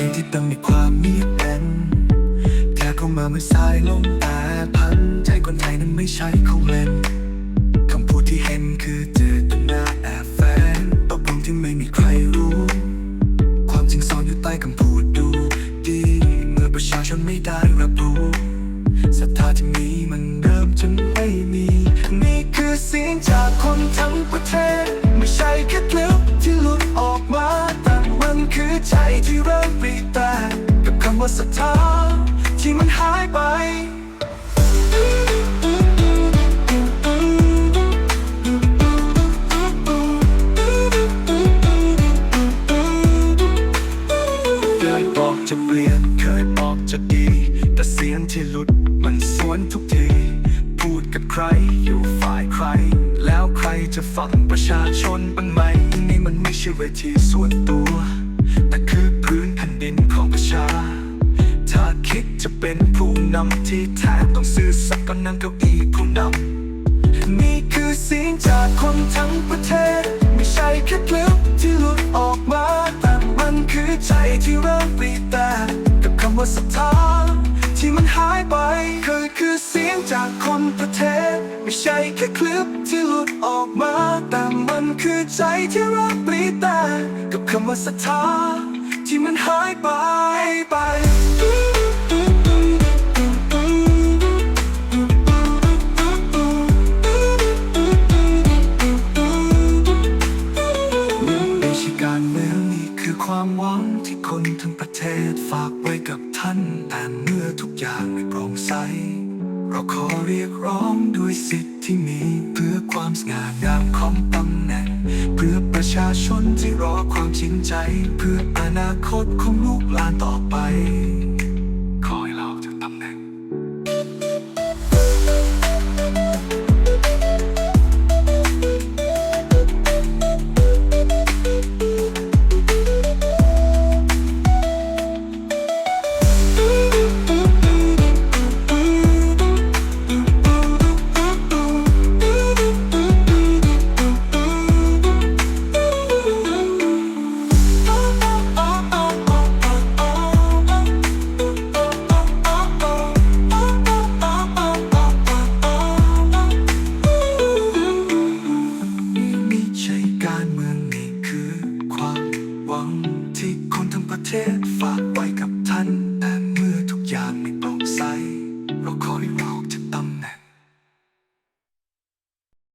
แต่มีความเงีเป็นแค่เข้ามาเมื่อสายลมแต่พันใจคนไทยนั้นไม่ใช่ของเล่นคำพูดที่เห็นคือเจตนาแอบแฝงตกลงที่ไม่มีใครรู้ ความจริงซ่อนอยู่ใต้คำพูดดูดีเมื่อประชาชนไม่ได้รับรู้ศรัทธาที่มีมันเริ่มจนไม่มีนี่คือเสียงจากคนทั้งประเทศ ไม่ใช่แค่คลิปที่หลุดออก ใจที่เริ่มปรีแตกกับคำว่าศรัทธาที่มันหายไปเคยบอกจะเปลี่ยนเคยบอกจะดี แต่เสียงที่หลุดมันสวนทุกที พูดกับใครอยู่ฝ่ายใคร แล้วใครจะฟังประชาชนบ้างไหมนี่มันไม่ใช่เวทีส่วนตัว ที่แท้ต้องซื่อสัตย์ก็นั่งเก้าอี้ผู้นำนี่คือเสียงจากคนทั้งประเทศ ไม่ใช่แค่คลิปที่หลุดออกมา แต่มันคือใจที่เริ่มปรีแตกกับคำว่าศรัทธาที่มันหายไปเคือคือเสียงจากคนประเทศ ไม่ใช่แค่คลิปที่หลุดออกมา แต่มันคือใจที่เริ่มปรีแตกกับคำว่าศรัทธาที่มันหายไปไป ทั้งประเทศฝากไว้กับท่านแต่เมื่อทุกอย่างไม่โปร่งใส เราขอเรียกร้องด้วยสิทธิ์ที่มีเพื่อความสง่างามของตำแหน่ง เพื่อประชาชนที่รอความจริงใจ เพื่ออนาคตของลูกหลานต่อไป วังที่คนทั้งประเทศฝากไว้กับท่านแต่เมื่อทุกอย่างไม่โปร่งใส เราขอให้